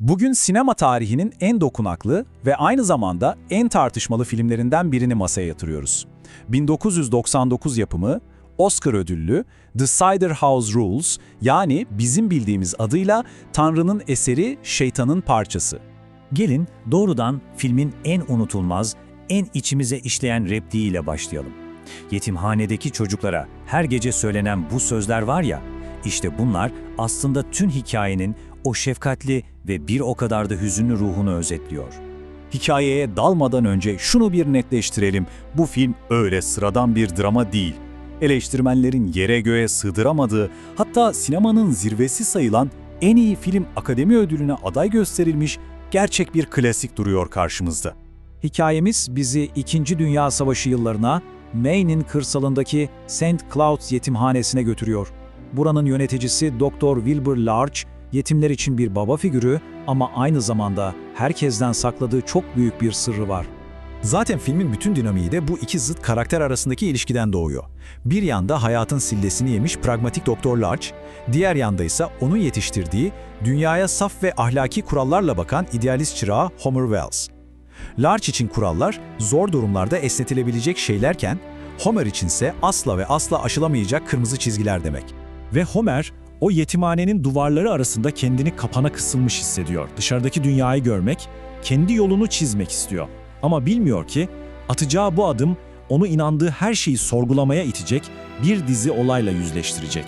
Bugün sinema tarihinin en dokunaklı ve aynı zamanda en tartışmalı filmlerinden birini masaya yatırıyoruz. 1999 yapımı, Oscar ödüllü The Cider House Rules yani bizim bildiğimiz adıyla Tanrı'nın eseri şeytanın parçası. Gelin doğrudan filmin en unutulmaz, en içimize işleyen repliğiyle başlayalım. Yetimhanedeki çocuklara her gece söylenen bu sözler var ya, işte bunlar aslında tüm hikayenin o şefkatli ve bir o kadar da hüzünlü ruhunu özetliyor. Hikayeye dalmadan önce şunu bir netleştirelim. Bu film öyle sıradan bir drama değil. Eleştirmenlerin yere göğe sığdıramadığı, hatta sinemanın zirvesi sayılan en iyi film akademi ödülüne aday gösterilmiş gerçek bir klasik duruyor karşımızda. Hikayemiz bizi 2. Dünya Savaşı yıllarına Maine'in kırsalındaki St. Cloud yetimhanesine götürüyor. Buranın yöneticisi Dr. Wilbur Larch, yetimler için bir baba figürü ama aynı zamanda herkesten sakladığı çok büyük bir sırrı var. Zaten filmin bütün dinamiği de bu iki zıt karakter arasındaki ilişkiden doğuyor. Bir yanda hayatın sillesini yemiş pragmatik Doktor Larch, diğer yanda ise onun yetiştirdiği, dünyaya saf ve ahlaki kurallarla bakan idealist çırağı Homer Wells. Larch için kurallar zor durumlarda esnetilebilecek şeylerken, Homer içinse asla ve asla aşılamayacak kırmızı çizgiler demek. Ve Homer o yetimhanenin duvarları arasında kendini kapana kısılmış hissediyor. Dışarıdaki dünyayı görmek, kendi yolunu çizmek istiyor. Ama bilmiyor ki atacağı bu adım onu inandığı her şeyi sorgulamaya itecek, bir dizi olayla yüzleştirecek.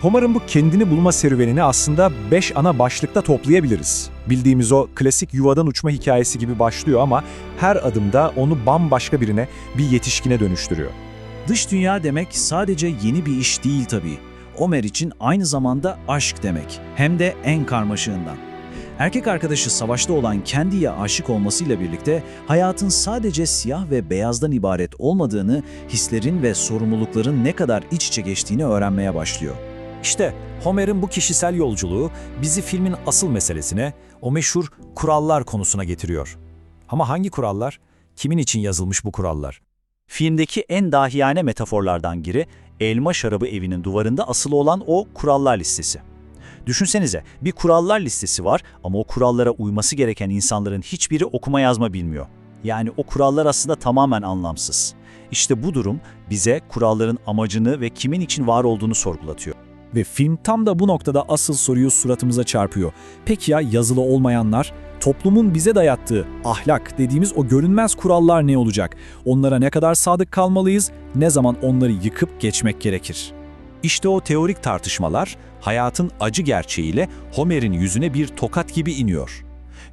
Homer'ın bu kendini bulma serüvenini aslında 5 ana başlıkta toplayabiliriz. Bildiğimiz o klasik yuvadan uçma hikayesi gibi başlıyor ama her adımda onu bambaşka birine, bir yetişkine dönüştürüyor. Dış dünya demek sadece yeni bir iş değil tabii. Omer için aynı zamanda aşk demek. Hem de en karmaşığından. Erkek arkadaşı savaşta olan Candy'ye aşık olmasıyla birlikte hayatın sadece siyah ve beyazdan ibaret olmadığını, hislerin ve sorumlulukların ne kadar iç içe geçtiğini öğrenmeye başlıyor. İşte Homer'in bu kişisel yolculuğu bizi filmin asıl meselesine, o meşhur kurallar konusuna getiriyor. Ama hangi kurallar? Kimin için yazılmış bu kurallar? Filmdeki en dahiyane metaforlardan biri, elma şarabı evinin duvarında asılı olan o kurallar listesi. Düşünsenize bir kurallar listesi var ama o kurallara uyması gereken insanların hiçbiri okuma yazma bilmiyor. Yani o kurallar aslında tamamen anlamsız. İşte bu durum bize kuralların amacını ve kimin için var olduğunu sorgulatıyor. Ve film tam da bu noktada asıl soruyu suratımıza çarpıyor. Peki ya yazılı olmayanlar? Toplumun bize dayattığı ahlak dediğimiz o görünmez kurallar ne olacak? Onlara ne kadar sadık kalmalıyız? Ne zaman onları yıkıp geçmek gerekir? İşte o teorik tartışmalar hayatın acı gerçeğiyle Homer'in yüzüne bir tokat gibi iniyor.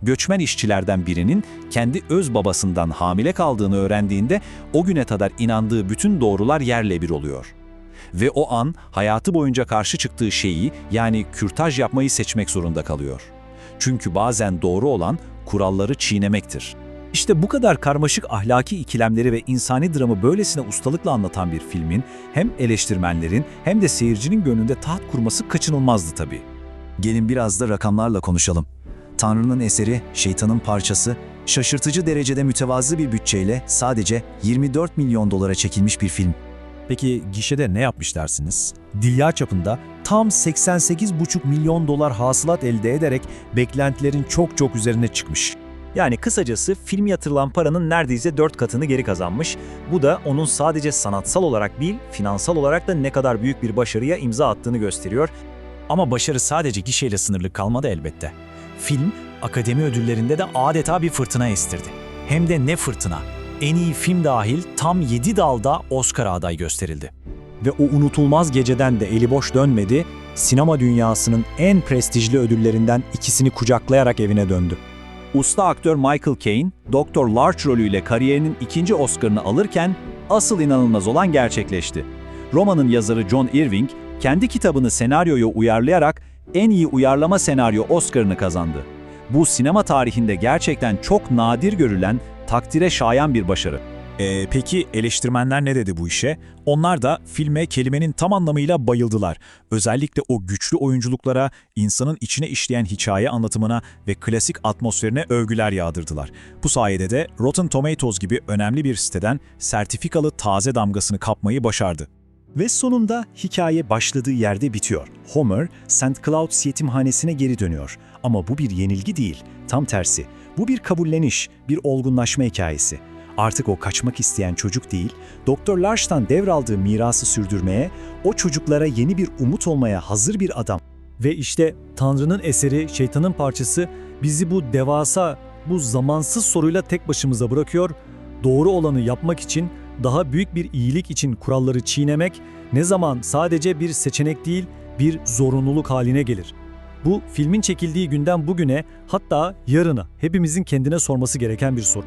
Göçmen işçilerden birinin kendi öz babasından hamile kaldığını öğrendiğinde o güne kadar inandığı bütün doğrular yerle bir oluyor. Ve o an hayatı boyunca karşı çıktığı şeyi yani kürtaj yapmayı seçmek zorunda kalıyor. Çünkü bazen doğru olan kuralları çiğnemektir. İşte bu kadar karmaşık ahlaki ikilemleri ve insani dramı böylesine ustalıkla anlatan bir filmin hem eleştirmenlerin hem de seyircinin gönlünde taht kurması kaçınılmazdı tabii. Gelin biraz da rakamlarla konuşalım. Tanrı'nın eseri, şeytanın parçası, şaşırtıcı derecede mütevazı bir bütçeyle sadece 24 milyon dolara çekilmiş bir film. Peki gişede ne yapmış dersiniz? Dünya çapında tam 88,5 milyon dolar hasılat elde ederek beklentilerin çok çok üzerine çıkmış. Yani kısacası film yatırılan paranın neredeyse 4 katını geri kazanmış. Bu da onun sadece sanatsal olarak değil, finansal olarak da ne kadar büyük bir başarıya imza attığını gösteriyor. Ama başarı sadece gişeyle sınırlı kalmadı elbette. Film, akademi ödüllerinde de adeta bir fırtına estirdi. Hem de ne fırtına. En iyi film dahil tam 7 dalda Oscar aday gösterildi. Ve o unutulmaz geceden de eli boş dönmedi, sinema dünyasının en prestijli ödüllerinden ikisini kucaklayarak evine döndü. Usta aktör Michael Caine, Dr. Larch rolüyle kariyerinin ikinci Oscar'ını alırken asıl inanılmaz olan gerçekleşti. Romanın yazarı John Irving, kendi kitabını senaryoya uyarlayarak en iyi uyarlama senaryo Oscar'ını kazandı. Bu sinema tarihinde gerçekten çok nadir görülen, takdire şayan bir başarı. Ee, peki eleştirmenler ne dedi bu işe? Onlar da filme kelimenin tam anlamıyla bayıldılar. Özellikle o güçlü oyunculuklara, insanın içine işleyen hikaye anlatımına ve klasik atmosferine övgüler yağdırdılar. Bu sayede de Rotten Tomatoes gibi önemli bir siteden sertifikalı taze damgasını kapmayı başardı. Ve sonunda hikaye başladığı yerde bitiyor. Homer, St. Clouds yetimhanesine geri dönüyor. Ama bu bir yenilgi değil, tam tersi. Bu bir kabulleniş, bir olgunlaşma hikayesi. Artık o kaçmak isteyen çocuk değil, Doktor Larch'tan devraldığı mirası sürdürmeye, o çocuklara yeni bir umut olmaya hazır bir adam. Ve işte Tanrı'nın eseri, şeytanın parçası bizi bu devasa, bu zamansız soruyla tek başımıza bırakıyor. Doğru olanı yapmak için, daha büyük bir iyilik için kuralları çiğnemek ne zaman sadece bir seçenek değil, bir zorunluluk haline gelir. Bu filmin çekildiği günden bugüne hatta yarına hepimizin kendine sorması gereken bir soru.